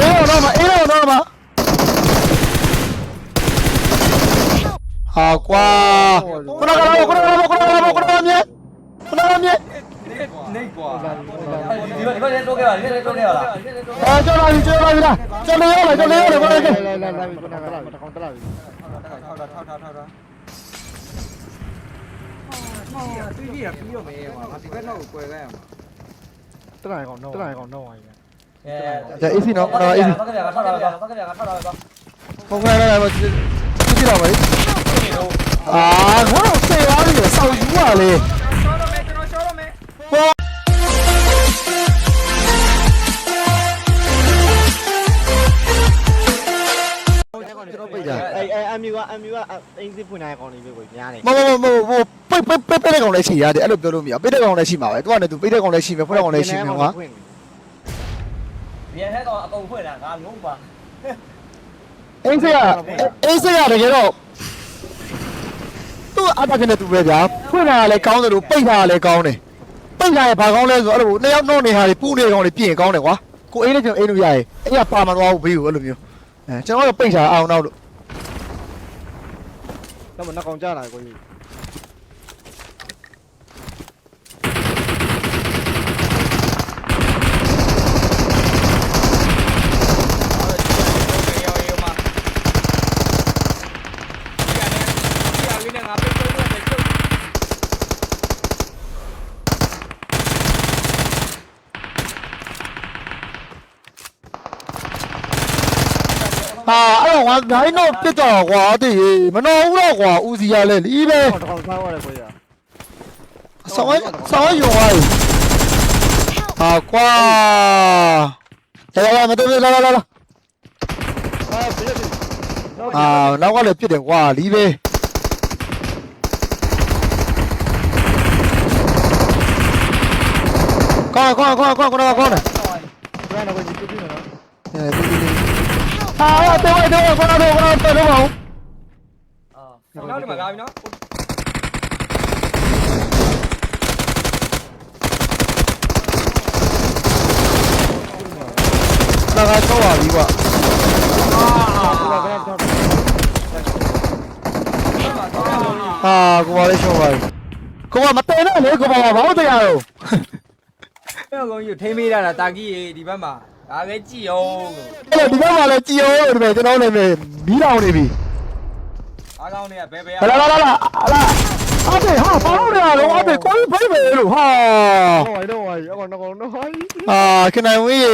Ele oynama, ele oynama. 아과 코나가라고 코나가라고 코나가라고 코나가라고 코나가라고 아, 저 라비, 저 라비다. 저 레오라, 저 레오라, 저 레오라. Cái này còn đâu, cái này còn đâu rồi. ။ဒါ AC နော်။ဒါ AC ကပြာကထောက်လာပါ။ဘက်ကပြာကထောက်လာပါ။ဟုတ်ကဲ့ဟုတ်ကဲ့ဟုတ်ကဲ့။ကြည့်တော့ပါလေ။အာငါတို့စေအားရစောက်ယူပါလေ။ MU က MU ကအင်းစစ်ဖွင့်ထားတဲ့ကောင်လေးပဲကိုညားနေမမမမဟိုပိတ်ပိတ်ပိတ်တဲ့ကောင်လည်းရှိရတယ်အဲ့လိုပြောလို့မရပိတ်တဲ့ကောင်လည်းရှိမှာပဲသူကလည်းသူပိတ်တဲ့ကောင်လည်းရှိမယ်ဖွင့်တဲ့ကောင်လည်းရှိမှာကွာ ပြန်ဟဲတော့အကုန်ဖွင့်တာငါလုံးပါအိမ်စရအိမ်စရတကယ်တော့သူ့အတားကနေသူပဲဗျာဖွင့်တာလည်းကောင်းတယ်လို့ပိတ်တာလည်းကောင်းတယ်ပိတ်တာလည်းဘာကောင်းလဲဆိုအဲ့လိုနှစ်ယောက်နှောနေဟာတွေပူနေကောင်တွေပြင်ကောင်းတယ်ကွာကိုအိမ်နဲ့ကျွန်တော်အိမ်လို့ရရင်အဲ့ရပါမသွားဘူးဘေးကိုအဲ့လိုမျိုးအဲကျွန်တော်ကပိတ်တာအောင်တော့လို့တော့မနှကောင်ကြလာကိုကြီး ဟာအဲ့တော့ငါနိုင်တော့ပြစ်တော့ကွာတည်မနော်ဘူးတော့ကွာဦးစီရလဲလီးပဲတော့ကောင်စားရတယ်ကိုကြီးဆောင်းဆောင်းယုံသွားပြီဟာကွာလာလာမတော်လာလာလာအာပြည့်ပြီအာနောက်ကလည်းပြစ်တယ်ကွာလီးပဲကောင်းကောင်းကောင်းကောင်းကောင်းကောင်းတယ်ဘယ်တော့ကိုကြီးပြည့်ပြီနော်အဲ À, à, à tiêu rồi, tiêu rồi, con nào được, con nào được, đúng không? Ờ, con nào đi mà gai nó. Đang ai câu à, gì vậy? À, cũng vào đây xong rồi. Cũng vào mặt tên á, nếu cũng vào vào máu tôi à rồi. အဲ့ကောင်ကြီးကိုထိမ့်မိတာလားတာကြီးရေဒီဘက်မှာ ဒါပဲကြည့်အောင်လို့အဲ့ဒီဘက်မှာလည်းကြည်အောင်လို့ဒီမဲ့ကျွန်တော်လည်းမီးတောင်နေပြီအားကောင်းတွေကဘယ်ဘယ်လာလာလာလာလာအတေဟာဘာလို့လဲတော့အတေကိုယ်ဖိမယ်လို့ဟာဟိုတော့ဟိုအကောင်တော့တော့ဟိုအာခဏဝေး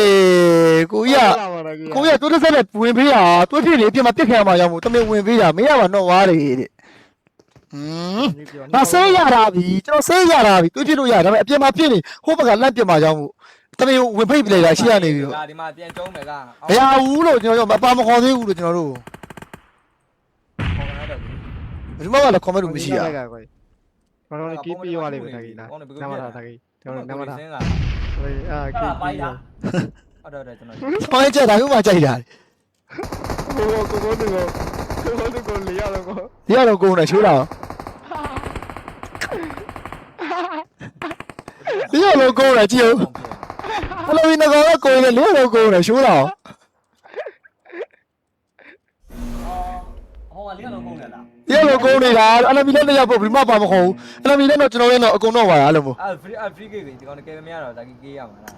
ကိုကြီးက ကိုကြီးကတူးတစ်ဆက်နဲ့ဝင်ပေးတာတွဲဖြစ်နေအပြင်မှာပြစ်ခံရမှာရောက်မှုတမင်ဝင်ပေးတာမင်းကမှတော့ဝါးတယ်တဲ့อืมငါဆေးရတာပြီကျွန်တော်ဆေးရတာပြီတွဲဖြစ်လို့ရဒါပေမဲ့အပြင်မှာဖြစ်နေဟိုဘက်ကလန့်ပြစ်မှာရောက်မှု တမင်ဝင်ဖိတ်ပြလိုက်တာရှိရနေပြီဒါဒီမှာပြန်ကျုံးမယ်ကမရဘူးလို့ကျွန်တော်တို့မပါမခေါ်သေးဘူးလို့ကျွန်တော်တို့ခေါ်ရတော့ဘယ်သူမှလည်း comment လို့မရှိရကိုကြီးဘာလို့ကီးပြီးသွားလိမ့်မယ်တကြီးလားနမတာတကြီးကျွန်တော်နမတာစင်းကဟိုအာကီးပြီးရောဟုတ်တော့တယ်ကျွန်တော်။ဆောင်းချက်တာမျိုးမှကြိုက်တာကိုကိုကိုကိုကိုကိုကိုကိုလျရတော့ကို။ဒီကတော့ကိုယ်နဲ့ရှိုးတာ။ဒီကတော့ကိုယ်နဲ့ကြည့်ဦး။ အဲ့လိုဒီကတော့ကိုယ်နဲ့လေးတော့ကိုယ်နဲ့ရှိုးတာဟောလေးကတော့ကုန်တယ်လား။ဒီကတော့ကိုယ်နေတာအဲ့လိုမီလည်းလည်းပို့ပြီးမှပါမခေါ်ဘူး။အဲ့လိုမီလည်းတော့ကျွန်တော်လည်းတော့အကုန်တော့ပါအဲ့လိုမျိုးအာဖရီအာဖရီကေဒီကောင်ကဲမရတော့ဒါကြီးကေးရမှာလား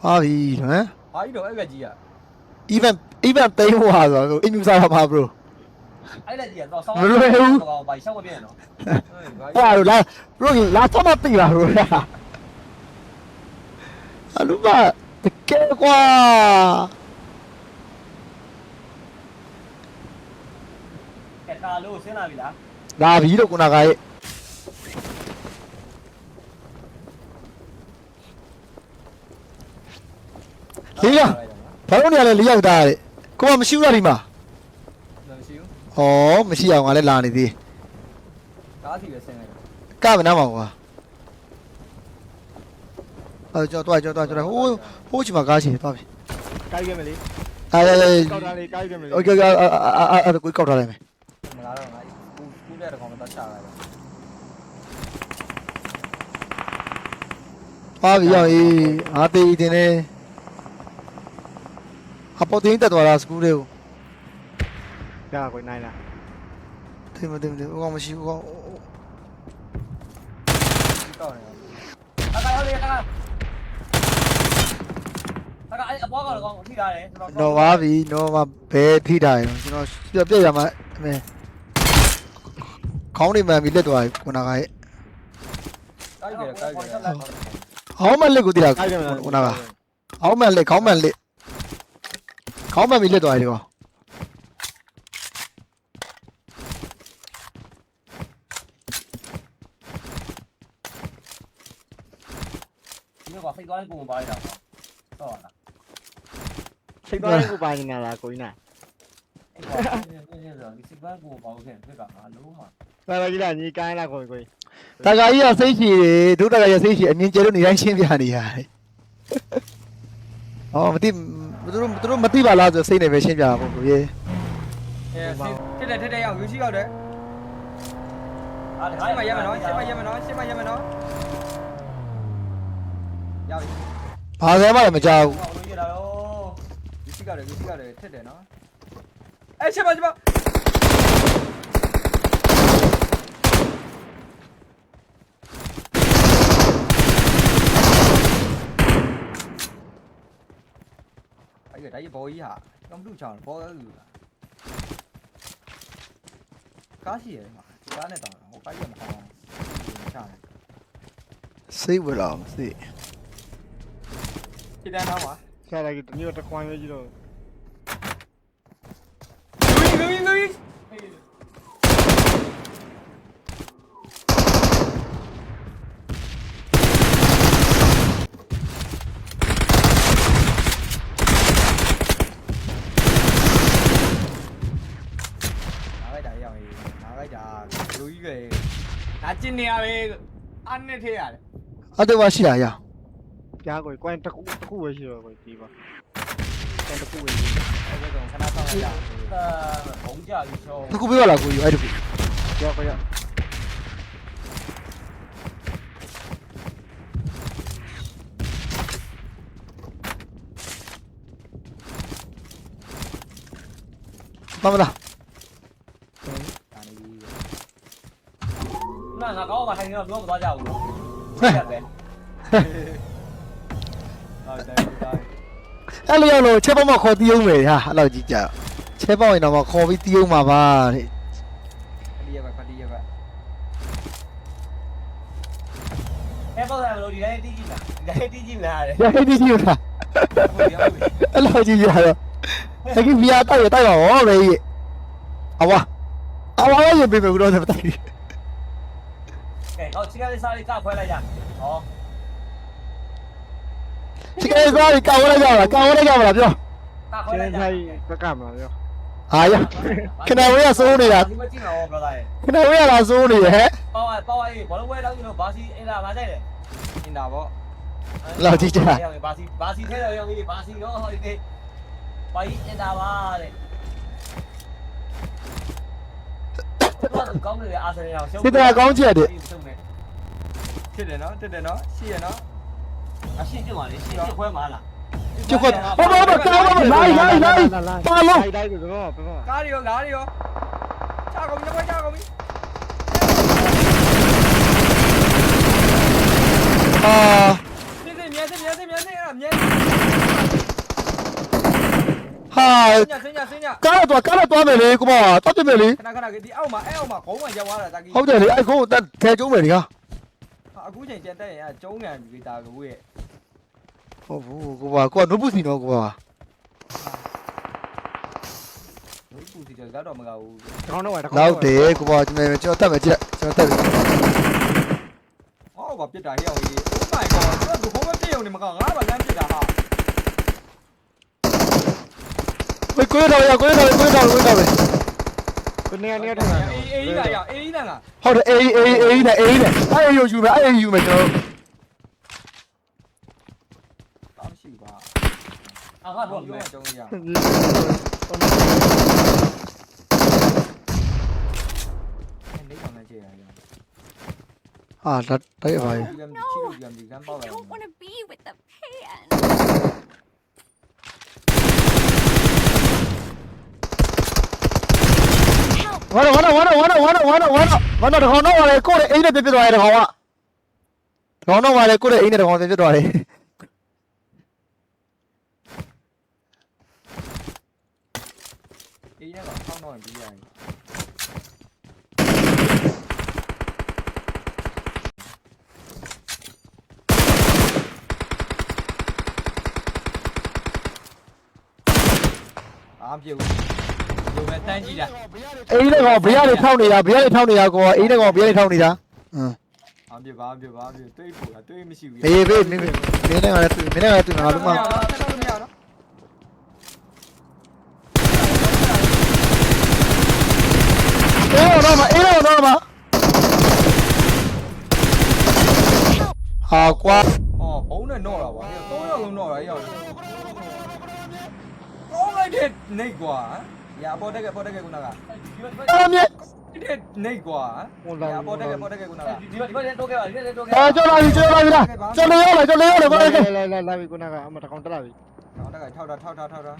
။ဟာပြီဟမ်ဟာကြီးတော့အဲ့ကကြီးอ่ะ။ even even တိန်းဟွာဆိုတော့အင်ယူစားပါ bro အဲ့လက်ကြီးကတော့ဆောင်းကောင်ဘာရှောက်မပြည့်နော်။ဟာလို့လား bro လာတော့မသိပါ bro လား။ အလူမတကယ်ကွာကဲတာလို့ဆင်းလာပြီလားလာပြီတော့ခုနကရဲ့လေးရဘာလို့နေရလဲလေးယောက်သားတဲ့ကိုကမရှိဘူးလားဒီမှာမရှိဘူးဩမရှိအောင်ငါလည်းလာနေသေးကားစီပဲဆင်းလိုက်ကမနာမှာကွာ အဲကြောတော့ကြောတော့ကြောဟိုးဟိုးချီမှာကားချင်သွားပြီ ကိုင်းခဲ့မလေး အာရရ ကောက်တာလေးကိုင်းခဲ့မလေး โอเคအာအာအာကိုကောက်ထားလိုက်မယ် မလာတော့ငါကူကူတဲ့ကောင်တော့ချလိုက်တယ် ပါပြီရောအေးအားသေးတင်နေ အပေါ်တင်းတက်သွားတာစကူးလေးကို ကြာကိုနိုင်လား သိမသိမသိဟိုကောင်မရှိဘူးဟိုကောင် တောက်နေ အကာရောက်လေအကာ အကာအဲ့အပေါ်ကတော့ထိတာတယ်ကျွန်တော်တော့ပါပြီတော့မဘဲထိတာရကျွန်တော်ပြက်ရမှာအမေခေါင်းနေမှန်ပြီလက်သွားပြီခုနကရဲ့တိုက်ကြတိုက်ကြခေါင်းမလက်ကိုတိတာခုနကခေါင်းမလက်ခေါင်းမလက်ခေါင်းမပြီလက်သွားပြီဒီကောင်ဒီကဖိတ်သွားရင်ကိုမပါရတာတော့လား စိတ်သွားရင်ကိုပါနေတာလားကိုကြီးနိုင်အဲ့ဒါဒီစိတ်သွားကိုပါလို့ဖြစ်ဖြစ်ကငါလုံးမှာလာလာကြီးလာညီကိုင်းလားကိုကြီးကိုကြီးတခါကြီးကစိတ်ရှည်တယ်ဒုတခါကြီးစိတ်ရှည်အမြင်ကျဲလို့နေတိုင်းရှင်းပြနေရတယ်ဟောမသိသူတို့သူတို့မသိပါလားဆိုစိတ်နေပဲရှင်းပြတာပေါ့ကိုကြီးအဲထက်တယ်ထက်တယ်ရောက်ယူရှိရောက်တယ်အားရှင်းမရမနော်ရှင်းမရမနော်ရှင်းမရမနော်ရောက်ပြီဘာစဲမှလည်းမကြောက်ဘူး ဟောလို့ရတာရောယူရှိရောက်တယ်ယူရှိရောက်တယ်ထက်တယ်နော်အဲရှင်းမရှင်းမအဲ့ဒါကြီးဘောကြီးဟာကမ္ဘာ့ချောင်းဘောလူလားကားရှိရမှာကားနဲ့ တောင်းဟိုကားရမှာဟောချတယ်စိတ်ဝလာမစိတ်ဒီတန်းတော့မှာကြာလာကြီးတမျိုးတခွန်ရွေးကြီးတော့လူကြီးလူကြီးနားလိုက်တာရောက်ရေးနားလိုက်တာလူကြီးပဲနာကျင်နေရပဲအနဲ့ထဲရတယ်အတော့မရှိတာရကြာကိုကိုင်းတခုတခုပဲရှိ တော့ကိုကြီးပါကိုင်းတခုပဲရှိအဲ့ဒါတော့ခဏဆောင်းလိုက်တာအဲဘုံကြပြီးချောတခုပြပါလားကိုကြီးအဲ့တခုကြာကိုရမှန်မလားဒါနေပြီနာငါကောင်းပါထိုင်နေတော့ပြောမသွားကြဘူးဟုတ်တယ်ဟုတ်တယ်ဟုတ်တယ် အဲ့လိုရောက်လို့ချက်ပေါက်မခေါ်တီးအောင်မယ်ဟာအဲ့လိုကြီးကြချက်ပေါက်ရင်တော့မခေါ်ပြီးတီးအောင်မှာပါတဲ့ဖတီးရပါဖတီးရပါအဲပေါ့တယ်လို့ဒီတိုင်းတီးကြည့်လားဒီတိုင်းတီးကြည့်လားတဲ့ရဟိတီးကြီးလားဟုတ်ပြီဟုတ်ပြီအဲ့လိုကြီးကြတော့တကယ်ပြာတိုက်ရတိုက်ပါဘောလေအဝါအဝါရပြင်ပေးမယ်ကတော့တိုက်ကဲဟောချီကလေးစားလေးကခွဲလိုက်ရဟော ဒီကိစ္စကြီးကောင်းရကြလားကောင်းရကြပါလားပြောကခွဲကျလိုက်င်းရဆိုင်ပကမရောအာရခဏဝေးရစိုးနေတာဒီမကြည့်တော့ဘရဒါရဲ့ခဏဝေးရလားစိုးနေဟဲ့ပေါ့ပေါ့ရေးဘောလုံးဝဲတော့လို့ဘာစီအင်လာမဆိုင်တယ်အင်တာဗောဘာစီဘာစီထဲတော့ရောင်းပြီးဘာစီတော့ဟောဒီဘာကြီးအင်တာပါတဲ့တော့ကောင်းတယ်အာဆင်နယ်အောင်ရှုံးစစ်တာကောင်းချက်တဲ့ ဖြစ်တယ်နော်တက်တယ်နော်ရှိရနော် အရှင်းကျပါလေရှင်းကျခွဲမှာလားကျုပ်ကဟောတော့ကောင်းပါလိုက်လိုက်လိုက်ပါလုံးတိုင်းတိုင်းကတော့ဘယ်မှာကားရီရောကားရီရောချကုန်ပြီချကုန်ပြီအာစစ်စစ်မြဲစစ်မြဲစစ်မြဲစစ်အဲ့ဒါမြဲဟာညစညစညကားတော့ကားတော့သွားမယ်လေကိုမတော်တယ်မယ်လေခဏခဏဒီအောက်မှာအဲ့အောက်မှာခေါင်းမှရောက်သွားတာတာကြီးဟုတ်တယ်လေအဲ့ခုတက်ထဲကျုံးမယ်လေဟာ အခုချိန်ကျန်တက်ရင်ကျုံးငံပြီတာကိုရဲ့ဟုတ်ဘူးကိုပါကိုကနို့ပုစီနော်ကိုပါဘိုးပူစီတော့ကတော့မကောက်ဘူးကောင်းတော့တကောင်းလောက်တယ်ကိုပါကျွန်တော်ကျွန်တော်တက်မယ်ကြည့်ကျွန်တော်တက်မယ်ဟောကပြစ်တာဟဲ့အောင်ကြီး Oh my god သူကဘုံမပြည့်ုံနေမကောငါဘာလမ်းပြစ်တာဟာဝေးကိုရတော့ရကိုရတော့ကိုရတော့ကိုရတော့ပဲကိုနေနေတော့ အေးအေးလာရအေးလာငါဟုတ်တယ်အေးအေးအေးနဲ့အေးနဲ့အဲ့ယူယူမယ်အဲ့ယူမယ်ကျွန်တော်တောင်းရှိပါအာငါတော့ပြောကျုံးရနေကောင်နဲ့ကြည့်ရအောင်ဟာလက်တိုက်ပါရဲ့ဒီကံချီလို့ဒီကံဒီကံပေါ့ I လာ don't want to be with the pan. ဝါတော့ဝါတော့ဝါတော့ဝါတော့ဝါတော့ဝါတော့ဝါတော့ဝါတော့တကောင်တော့ပါလေကိုယ့်ရဲ့အိမ်နဲ့ပြပြသွားတယ်တကောင်ကတကောင်တော့ပါလေကိုယ့်ရဲ့အိမ်နဲ့တကောင်ပြပြသွားတယ်အေးနဲ့ကဆောင်းတော့ပြီးရတယ်အားပြုတ် ဘယ်မဲ့တန်းကြည့်တာအိမ်နဲ့ကောင်ဘရတွေထောက်နေတာဘရတွေထောက်နေတာကောအိမ်နဲ့ကောင်ဘရတွေထောက်နေတာဟမ်အားပြုတ်ပါပြုတ်ပါပြုတ်တွေးဖို့လားတွေးမရှိဘူးအေးဘေးမင်းမင်းနဲ့ကလည်းမင်းနဲ့ကလည်းငါတို့မှဆက်တော့မရတော့အေးတော့မအေးတော့တော့မဟာကွာဟောဘုံနဲ့တော့တာပါသုံးယောက်လုံးတော့တာရောက်တယ်ကော อย่าปอดแกปอดแกกูนะกะအမေนี่เน่กว่าอย่าปอดแกปอดแกกูนะกะဒီဘက်ဒီဘက်တော့ကဲပါဒီဘက်တော့ကဲပါအာကျော်လာပြီကျော်လာပြီလားကျော်လာရောလားကျော်လာရောလားကိုလာကဲလာလာလာပြီကိုနာကအမတကောင်တက်လာပြီတော့တကထောက်တာထောက်တာထောက်တာ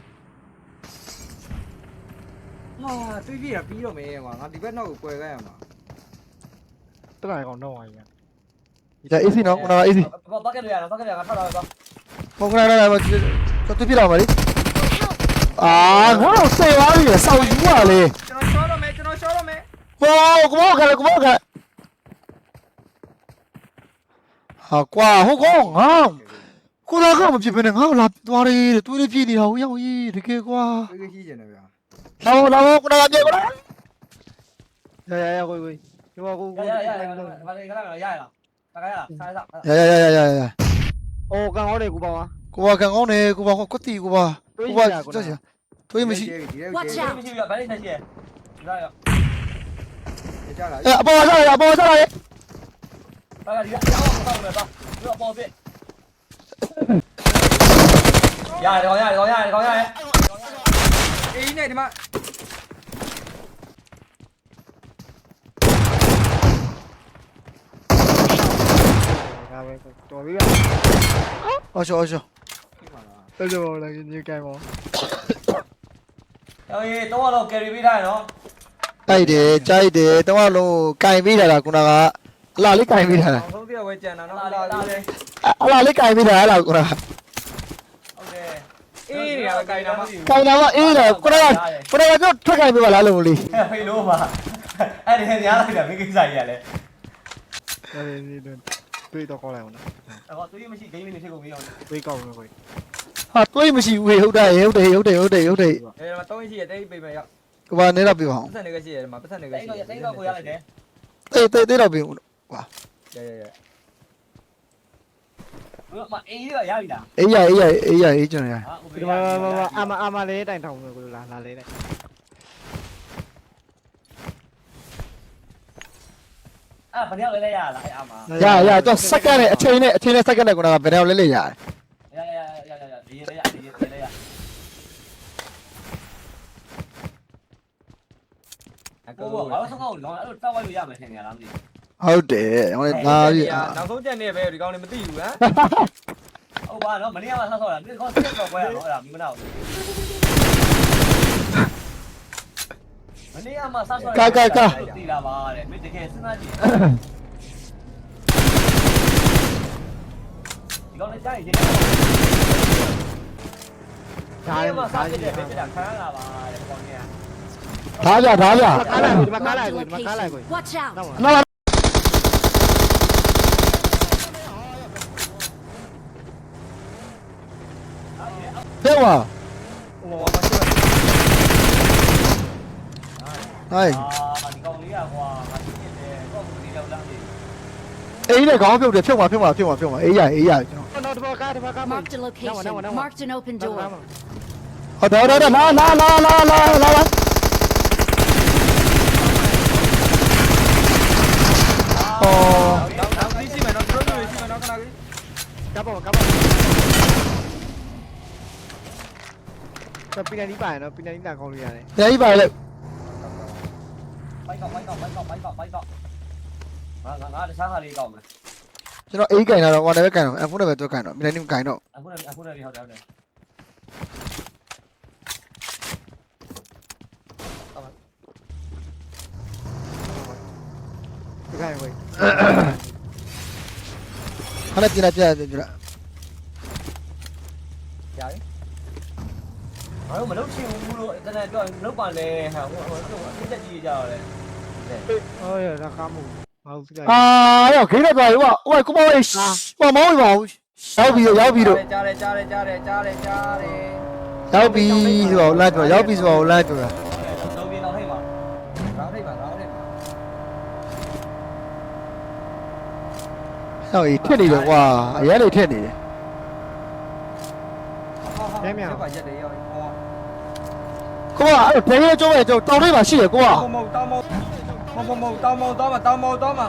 ဟာတွေးပြရပြီးတော့မယ်ကွာငါဒီဘက်နောက်ကိုကွယ်ခဲ့ရမှာတက်လာကောင်တော့ဝိုင်းရဒါ AC နော်ကိုနာက AC ဘာဘာကဲလို့ရတာဘာကဲလို့ရတာထောက်တာပဲပေါ့ကိုနာလာလာသူပြလာပါလေ အာငါတော့စေသွားပြီစောက်ယူပါလေကျွန်တော်ရှော့တော့မယ်ကျွန်တော်ရှော့တော့မယ်ဟိုကမောကလည်းကမောကဟာကွာဟိုကောင်ငါကိုလာကမဖြစ်ဘဲနဲ့ငါ့ကိုလာသွားတယ်တဲ့တွေးလေးပြည့်နေတာဟိုရောက်ကြီးတကယ်ကွာတွေးကြည့်နေတယ်ဗျာလာလာခုနကပြေကွာရရရကိုကိုဒီမှာကိုရကိုရရဘာလဲခဏရရလားတခါရလားစားစားရရရရရရအိုကန်ဟောတယ်ကိုပါဝါကိုဘာကန်ကောင်းတယ်ကိုဘာကွတီကို 不玩这些，我也没去。我也没去，白天才去。哪个？下来了？哎，帮我下来呀！帮我下来！大哥，你别吓我，上来吧，不要暴毙。呀的，搞呀的，搞呀的，搞呀的！哎，兄弟们。哎，我操！我操！ တယ်အေးနဲ့ဒီမှာဒါပဲတော်ပြီကအော်ချောအော်ချောတော်တော်လာညကန်ပါဟေးတော့တော့ကယ်ရီပေးထားရနော်တိုက်တယ်ကြိုက်တယ်တော့လုံးကင်ပေးတာလားခုနကအလားလေးကင်ပေးတာလားအောင်ဆုံးပြဝဲကြံတာနော်လာလာလာလာလေအလားလေးကင်ပေးတာလားခုနကဟုတ်တယ်အေးနေရကြိုင်တာမကင်တာမအေးတယ်ခုနကခုနကပြောထွက်ကင်ပေးပါလားလို့လေးဖေးလို့ပါအဲ့ဒီညာလိုက်တာမိကိစ္စကြီးရလဲဒါလေးနေတွေ့ တော့ခေါ်လိုက်အောင်နော်အခုသူကြီးမရှိဂိမ်းလေးနေဖြစ်ကုန်ပြီအောင်တွေ့ကောက်မယ်ကိုဟာတွေးမရှိဘူးဟေးဟုတ်တယ်ဟုတ်တယ်ဟုတ်တယ်ဟုတ်တယ်ဟုတ်တယ်အေးဒီမှာ3ရှိရတိတ်ပိတ်မယ်ရောက်ကိုဘာနေတော့ပြပါအောင်ပတ်စံနေကရှိရဒီမှာပတ်စံနေကတိရှိတ်တော့တိတ်တော့ကိုရလိုက်တယ်တေးတေးတေးတော့ပြဦးရရရဘယ်မှာအေးရရပြီလားအေးရအေးရအေးရအေးကျွန်တော်ရဟာဒီမှာအာမအာမလေးတိုင်ထောင်မယ်ကိုလာလာလေးနဲ့ အာဘယ်ရောက်လဲလဲရလားအဲ့အာမရရတော့စက္ကန့်နဲ့အချိန်နဲ့အချိန်နဲ့စက္ကန့်နဲ့ခုနကဘယ်တော့လဲလဲရတယ်ရရရရရရဒီရရဒီရရရအကိုကောဘာလို့ဆောက်ကောင်းလောအဲ့လိုတောက်ဝိုင်းလို့ရမယ်ထင်နေရလားမသိဟုတ်တယ်ဟိုလေဒါပြီနောက်ဆုံးချက်နေပဲဒီကောင်နေမသိဘူးဟမ်ဟုတ်ပါတော့မနေ့ကမှဆောက်ဆောက်တာဒီကောဆက်တော့ပွဲရတော့အဲ့ဒါမင်းမနာဘူး မနေ့ကမှဆောက်ဆောက်တီးလာပါတဲ့မင်းတကယ်စဉ်းစားကြည့်ဒီကောင်လည်းကြားရင်ဒါဒါလေးမှဒါဆောက်လေးတဲ့ပဲပြတာခံရတာပါတဲ့ကောင်ကြီးဒါကြဒါကြကားလိုက်ကိုဒီမှာကားလိုက် Marked ကို a ဒီမှာကားလိုက်ကို location. Watch out. တော့နော်တဲ့ဝါ đây ý này có phiêu điệp phim mà phiêu mà phiêu mà phiêu mà ý giải ý giải Marked a location. Marked an open door. ở đó đó đó nó nó nó nó nó nó ồ Pindah di mana? Pindah di mana kau ni? Pindah di mana? ဘိုက်ကောက်ဘိုက်ကောက်ဘိုက်ကောက်ငါငါငါတခြားဟာလေးကောက်မယ်ကျွန်တော်အေးကင်တာတော့ဝါတယ်ပဲကင်တော့အဖုန်းနဲ့ပဲတော့ကင်တော့မိနေနေကင်တော့အခုလည်းအခုလည်းဟုတ်တယ်ဟုတ်တယ်ကိုခဏပြင်လိုက်ပြင်လိုက်ပြင်လိုက်ကြာပြီငါတို့မလုပ်ချင်ဘူးလို့တနေ့ပြောလုပ်ပါလေဟာဟိုဟိုဟိုအစ်တက်ကြီးကြတော့လေ ဟောရတာကားမှုမဟုတ်စကအာရောက်ခိနေသွားရောဟိုကကိုမောင်ရေးမမောင်းပါဘူးရောက်ပြီရောက်ပြီတော့ကြားတယ်ကြားတယ်ကြားတယ်ကြားတယ်ကြားတယ်ရောက်ပြီဆိုတော့လမ်းပြောရောက်ပြီဆိုတော့လမ်းပြောတာလုံးပြင်းတော့ဟိတ်ပါငါထိတ်ပါငါထိတ်ပါရောက်ပြီထစ်နေတယ်ကွာအရင်လေးထစ်နေတယ်ပါရက်တယ်ရောက်ဟောကိုကအဲ့ဘယ်ရဲ့ကျုံးရဲ့ကျုံးတောင်ထိပ်မှာရှိတယ်ကိုကမမတောင်းမမမမတောင်းမတောင်းမတောင်းမတော Mau mau mau, tao mau tao mà, tao mau tao mà.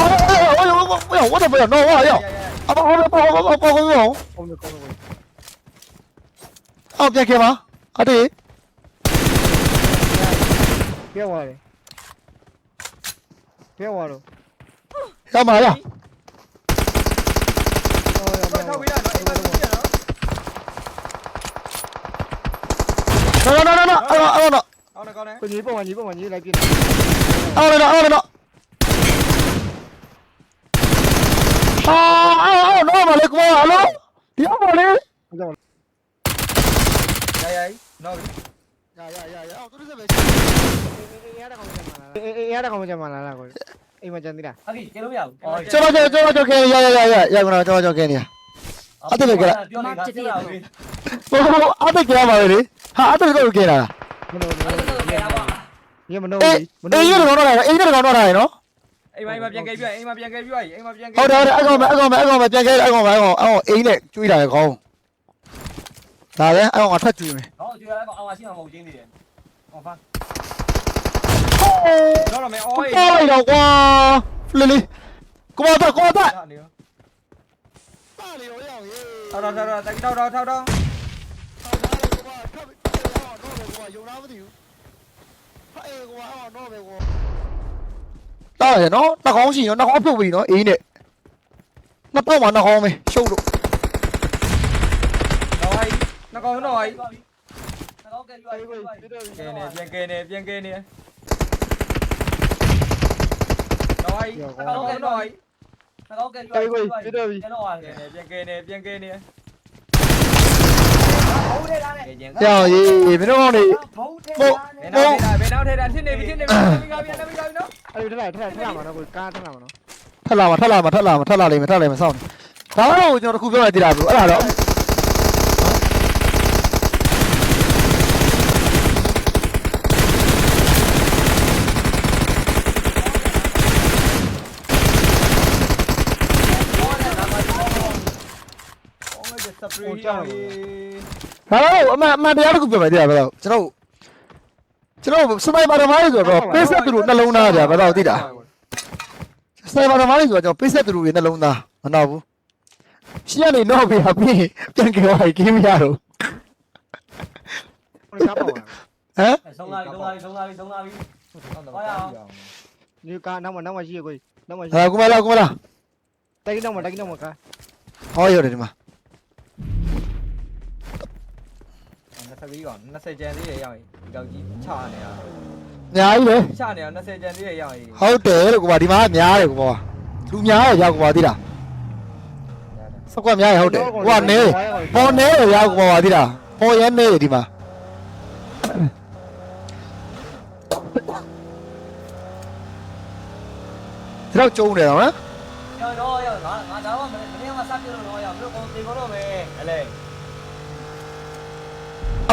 Ôi ôi ôi, ôi quá thật vậy nó quá vậy. Ông ông ông ông ông ông ông. Ông được không rồi. Ông kia kia mà. Ở đây. Kia rồi. Kia rồi. Sao mà vậy? Rồi, ông. no no no no no no no no ကောင်းတယ်ကောင်းတယ်ကိုညီပုံမညီပုံမညီလိုက်ပြင်း no no no no no အာအာအာနော်မလေးကွာဟယ်လိုဒီအမလေးရိုက်ရိုက်နော်ပြီရာရာရာရာအော်သူတို့ဆက်ပဲအေးရတာကောင်ကြမ်းမလားအေးအေးရတာကောင်ကြမ်းမလားလားကိုအိမ်မှာကြမ်းသေးလား အခိကျေလို့မရဘူး ကျွန်တော်ကျွန်တော်ကျွန်တော်ခဲ့ရရရရရကျွန်တော်ကျွန်တော်ခဲ့နေရ အဲ့ဒါပဲကပြောနေတာဆက်လာပြီဟိုအဲ့ဒါကရပါလေဟာအဲ့ဒါကိုကြည့်လာမလို့ရေမလို့မလို့အေးရတော့တော့လာအေးရတော့တော့လာနော်အိမ်မပြန်ခဲ့ပြအိမ်မပြန်ခဲ့ပြအိမ်မပြန်ခဲ့ဟုတ်တယ်ဟုတ်တယ်အကောင်ပဲအကောင်ပဲအကောင်ပဲပြန်ခဲ့အကောင်ပဲအကောင်အကောင်အိမ်နဲ့ကျွေးလာတယ်ကောင်းဒါပဲအကောင်ကထွက်ကျွေးမယ်ဟောကျွေးလာတော့အောင်မရှိအောင်မဟုတ်ချင်းနေတယ်ဟောဖာတော့တော့မယ်အော်အေးတော့ကွာဖလီလီကွာတော့ကွာတော့ တက်တော့တော့ထောက်တော့ယုံလားမသိဘူးဖအေးကွာအော်တော့ပဲကွာတားရနော်နှာခေါင်းရှိနော်နှာခေါင်းပြုတ်ပြီနော်အေးနဲ့နှစ်တော့မှနှာခေါင်းပဲရှုပ်လို့တော့ဟိုင်းနှ ကောင်တော့ဟိုင်းတော့ကဲရွာရွာကဲနေပြန်ကဲနေပြန်ကဲနေတော့ဟိုင်းနှကောင်တော့ဟိုင်းတော့ကဲရွာရွာကျွန်တော်ပါကဲနေပြန်ကဲနေပြန်ကဲနေဟုတ်တယ်လားနဲ့ကဲကျင်ကြောင်ရေးမင်းတို့ကောင်နေဘုံထဲဘယ်နောက်ထဲတာဘယ်နောက်ထဲတာဖြစ်နေပြီဖြစ်နေပြီပြန်ကပြန်ပြန်နော်အဲ့ဒီထက်ထက်ထက်မှာနော်ကိုကားထက်မှာနော်ထက်လာမှာထက်လာမှာထက်လာမှာထက်လာလိမ့်မယ်ထက်လာလိမ့်မယ်စောင့်ဒါတော့ကျွန်တော်တခုပြောရသေးတာဘူးအဲ့ဒါတော့ အော် မစပရီရောဒါတော့အမှန်အမှန်တရားတစ်ခုပြောမယ်တရားပဲတော့ကျွန်တော်ကျွန်တော်စနိုက်ပါသမားတွေဆိုတော့ပေးဆက်သူတို့နှလုံးသားကြပါတော့သိတာစနိုက်ပါသမားတွေဆိုတော့ကျွန်တော်ပေးဆက်သူတို့ရဲ့နှလုံးသားမနာဘူးရှင်းရနေတော့ပြပြီးပြန်ကြွားရေးမရတော့ကိုကားပေါ့ဟမ်ဆုံးလာပြီဆုံးလာပြီဆုံးလာပြီဆုံးလာပြီဒီကားနောက်မှာနောက်မှာရှိရကိုနောက်မှာရှိဟာကုမလာကုမလာတိုက်နောက်မှာတိုက်နောက်မှာကားဟောရတယ်ဒီမှာ 20ရော20ကျန်သေးရရောက်ရင်ကြောက်ကြီးချနေတာအများကြီးပဲချနေတာ20ကျန်သေးရရောက်ရင်ဟုတ်တယ်လို့ကွာဒီမှာများတယ်ကွာလူများရရောက်ကွာသိလားစကွက်များရဟုတ်တယ်ဟိုကနေပေါ်နေရရောက်ကွာသိလားပေါ်ရဲနေဒီမှာဒီတော့ကျုံနေတော့နော်ရောတော့ရောငါငါတော့မင်းမင်းကစပြလို့တော့ရောဘယ်လိုပုံတင်တော့ပဲအလဲ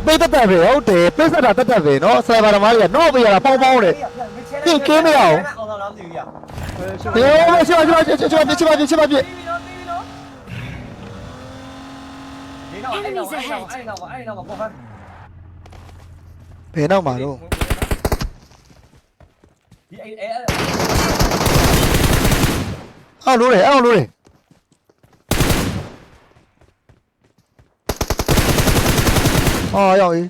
အပေးတက်တက်ပဲဟုတ်တယ်ပေးဆက်တာတက်တက်ပဲနော်ဆယ်ပါသမားတွေကတော့ပေးရတာပေါင်းပေါင်းတယ်အောင်တော့လားမသိဘူးရဟေးရှိပါရှိပါရှိပါရှိပါရှိပါရှိပါရှိပါပြီးပြီနော်ပြီးပြီနော်ဒီတော့အဲ့တော့အဲ့တော့အဲ့တော့အဲ့တော့ပေါ်ဖန်ဘယ်နောက်မှာတော့ဒီအဲ့အဲ့အောက်လို့တယ်အော က်လို့တယ်အော်ရောက်ပြီ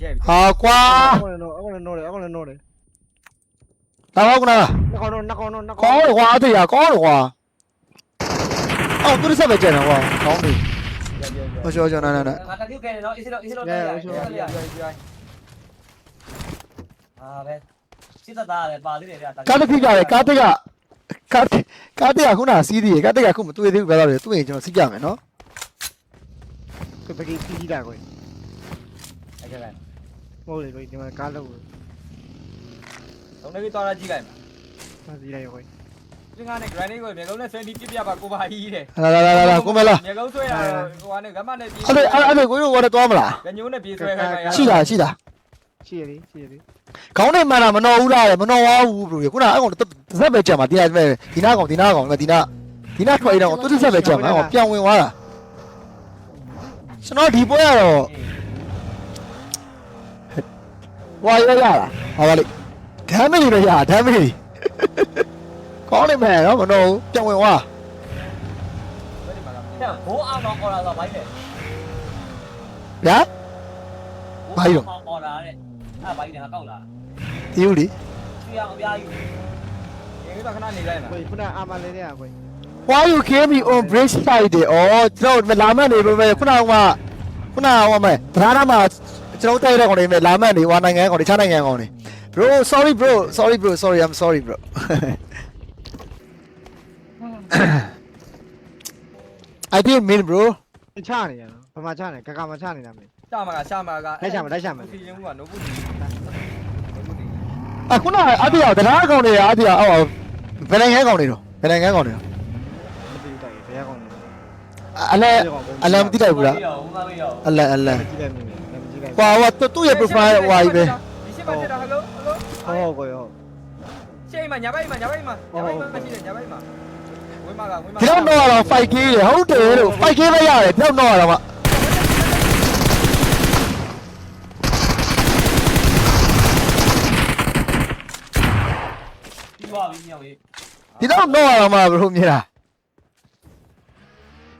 ကျဲပြီဟာကွာအကောင်လည်းနော်အကောင်လည်းနော်တယ်အကောင်လည်းနော်တယ်လာပါကုနာနှကောင်တော့နှကောင်တော့နှကောင်ကောင်းတယ်ကွာအသေးရကောင်းတယ်ကွာအော်သူတစ်ဆက်ပဲကျန်တယ်ကွာကောင်းပြီမလျှော်ချင်နာနာနာငါတတိကဲနော်အစ်စတော့အစ်စတော့တရားကျဲပြီကျဲပြီဟာပဲစစ်သက်သားလည်းပါသေးတယ်ဗျာကားတစ်ခိကလည်းကားတစ်ကကားတစ်ကားတစ်ကခုနစီးသေးတယ်ကားတစ်ကခုမတွေ့သေးဘူးပဲတော့လေသူ့ရင်ကျွန်တော်စီးကြမယ်နော်ကိုပကီစီးကြီး တာကိုအဲ့ကဲမဟုတ်လေကိုဒီမှာကားလို့လုံးနေပြီးသွားရကြည့်လိုက်မှာမစီးလိုက်ကိုဒီကနေ့ granite ကိုမြေကုန်းနဲ့ sandy ပြပြပါကိုပါကြီးတဲ့လာလာလာလာကိုမလားမြေကုန်းဆွဲရဟိုကနေကမနဲ့ပြေးအဲ့ဒါအဲ့ဒါကိုရိုးဝါတော့သွားမလားကညိုးနဲ့ပြေးဆွဲခိုင်းခိုင်းရှိလားရှိလားရှိရလေရှိရလေခေါင်းနဲ့မှန်တာမနော်ဘူးလားမနော်ဝါဘူးဘရိုခုနအဲ့ကောင်တစ်စက်ပဲကြံပါဒီနာဒီနာကောင်ဒီနာကောင်ဒီနာဒီနာထွက်ရတော့သူတစ်စက်ပဲကြံပါဟောပြန်ဝင်သွားတာကျွန်တော်ဒီပွဲကတော့ ဝါရရလားဟာပါလေဒမ်းမီတွေရဒမ်းမီခေါင်းနဲ့မှန်တော့မနော်ဘူးပြန်ဝင်သွားတဲ့ဘိုးအောင်တော့အော်လာတော့ဘိုင်းတယ်ဗျာအော်လာတဲ့အဲ့ဘိုင်းတယ်ငါကောက်လာဒီဦးလီစီအောင်အပြားယူရေကခဏနေလိုက်မှာကိုခုနအာမလေးတဲ့ကို Why you came me on bridge side တဲ့ဩကျွန်တော်လာမတ်နေပဲခုနကခုနကဟိုမဲ့ဗလာနာမှာ ကျွန်တော်တိုက်တဲ့ကောင်တွေမဲ့လာမတ်နေဟိုနိုင်ငံကောင်တခြားနိုင်ငံကောင်တွေ bro sorry bro sorry bro sorry i'm sorry bro I didn't mean bro ချနေရနော်ဘာမှချနေကကမချနေတာမင်းရှာမှာကရှာမှာကလိုက်ရှာမှာလိုက်ရှာမှာစီရင်မှုကနို့ဘူးဒီအခုနအတိအတရားကောင်တွေအတိအအော်ဘယ်နိုင်ငံကောင်တွေတော့ဘယ်နိုင်ငံကောင်တွေတော့မသိတိုက်ဘယ်ရောက်နေအလဲအလဲမသိတိုက်ဘူးလားရောဦးမမေးရောအလဲအလဲမကြည့်လိုက်မင်းမ ကြည့်လိုက်ဟွာဟွာသူ့ရဲ့ profile ဟွာကြီးပဲဒီရှိမှဖြစ်တာဟယ်လိုဟယ်လိုဟုတ်ကိုရောရှေ့မှာညာဘက်မှာညာဘက်မှာညာဘက်မှာရှိတယ်ညာဘက်မှာဝင်းမကဝင်းမဒီတော့တော့တော့ 5k တယ်ဟုတ်တယ်လို့ 5k ပဲရတယ်ဒီတော့တော့တော့မှပြီးသွားပြီမြောက်ရေးဒီတော့တော့တော့မှဘလို့မြင်တာ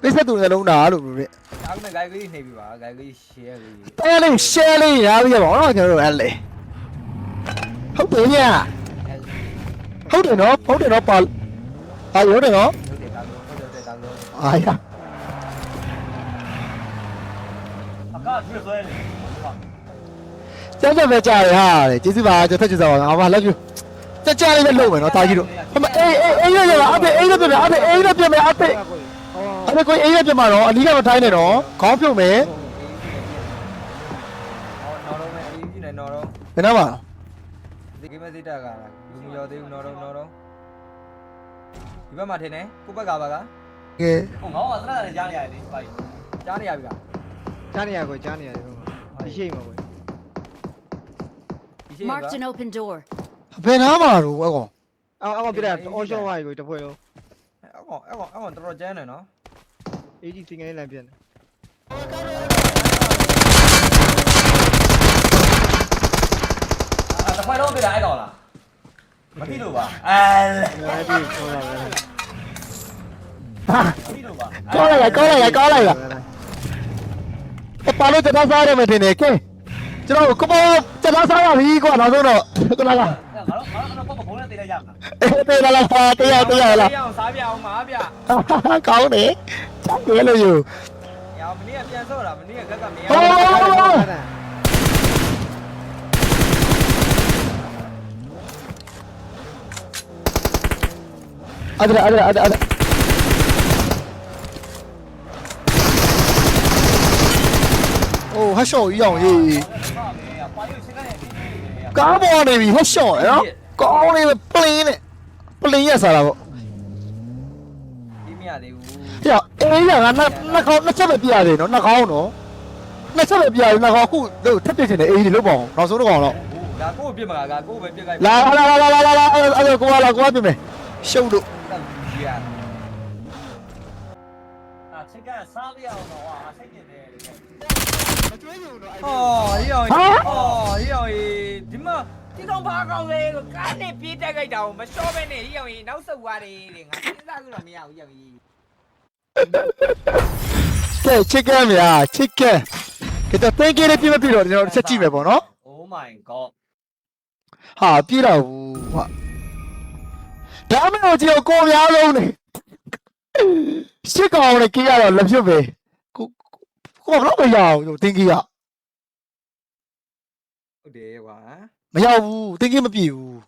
ပိတ်ဆက်သူလည်းလုံးတာလို့ဘလို့တဲ့အားကနဲ့ဂိုင်ကြီးနေပြီပါဂိုင်ကြီး share လေးအဲလေး share လေးရပြီးရပါတော့ကျွန်တော်တို့အဲ့လေဟုတ်တယ်ညဟုတ်တယ်နော်ဟုတ်တယ်နော်ပါအာရုံးတယ်နော်ဟုတ်တယ်ဒါလို့ဟုတ်တယ်ဒါလို့အာရအကားပြည့်ဆွဲနေကျက်ကျက်ပဲကြားရဟာလေကျေးဇူးပါကျွန်တော်ထက်ကြည့်စားပါငါမလက်ပြကြက်ကြလေးပဲလုပ်မယ်နော်တာကြီးတို့ဟမအေးအေးအေးရရအဖေအေးရပြမယ်အဖေအေးရပြမယ်အဖေကိုဟော အဖေကိုအေးရပြမှာတော့အနီးကမထိုင်းနဲ့တော့ခေါင်းဖြုတ်မယ်ဟောနော်တော့မယ်အေးကြီးနေနော်တော့ဘယ်နှမှာဒီကိမစစ်တာကလူမရောသေးဘူးနော်တော့နော်တော့ဒီဘက်မှာထင်တယ်ကိုဘက်ကပါကကဲဟိုငေါ့ကသရတဲ့ကြားနေရတယ်ဘိုင်းကြားနေရပြီကချနေရကိုချနေရတယ်ဒီရှိမှာကိုဒီရှိက Marked an open door. ဘယ်နှမှာတော့အကောင်အော်အော်ပြတာအော်ရှော့ဝိုင်းကိုတပွဲရောအဲ့ကောင်အဲ့ကောင်အဲ့ကောင်တော်တော်ကျန်းတယ်နော် အေးကြီးစင်ငယ်လမ်းပြန်တယ်အဲ့တစ်ခွက်လုံးပြတာအဲ့ကောင်လားမသိလို့ပါအဲအဲ့ဒီခေါ်တာပဲမသိလို့ပါကောလိုက်ရကောလိုက်ရကောလိုက်ရပါလို့တက်စားရမယ်ထင်တယ်ကဲကျွန်တော်ကမောတက်စားရပြီကွာနောက်ဆုံးတော့ကလာကငါတို့ငါတို့တော့ဘုံနဲ့တေးလိုက် ရမှာအေးတေးလာလာတရားတရားလာအောင်စားပြအောင်ပါဗျကောင်းတယ်ချမ်းတယ်လို့ယူ။ရောမနေ့ကပြန်ဆော့တာမနေ့ကကက်ကမရဟောအဲ့ဒါအဲ့ဒါအဲ့ဒါအဲ့ဒါအိုး ကားပေါ်နေပြီဟရှော်နော်ကောင်းနေပလင်းနဲ့ပလင်းရစားတာပေါ့ဒီမရသေးဘူး။ကြောက်အေးရငါနှစ်နှစ်ခေါင်းနှစ်ချက်ပဲပြရတယ်နော်နှစ်ခေါင်းနော်နှစ်ချက်ပဲပြရတယ်နှစ်ခေါင်းအခုတို့ထပ်ပြချင်တယ်အေးဒီလုတ်ပါအောင်နောက်ဆုံးတော့ကောင်တော့။ဒါကို့ပြစ်မှာကကို့ပဲပြစ်လိုက်လာလာလာလာလာလာအဲ့ဒါကိုလာကိုပြမယ်ရှုပ်လို့ကြီးရအာချက်ကစားပြအောင်တော့ဟာစိတ်ကျင်တယ်။ အော်ဒီအောင်အော်ဒီအောင်ဒီမှာဒီကောင်ဘာကောင်လဲကားနဲ့ပြေးတက်ကြိုက်တာကိုမလျှော့ပဲနဲ့ဒီအောင်နောက်ဆုတ်သွားတယ်တဲ့ငါစဉ်းစားကြည့်တော့မရဘူးရောက်ကြီးကဲချစ်ကဲမြာချစ်ကဲကဲတော့တင်ကြရပြမပြတော့ကျွန်တော်ဆက်ကြည့်မယ်ပေါ့နော် Oh my god ဟာပြတော့ဘူးဟာဒါမှမဟုတ်ကြီးကိုများလုံးနေရှစ်ကောင်နဲ့ကြီးရတော့လက်ဖြုတ်ပဲ ကိုကိုဘလို့မရအောင်တင်ကြီးရဟုတ်တယ်ကွာမရောက်ဘူးတင်းကြီးမပြည့်ဘူး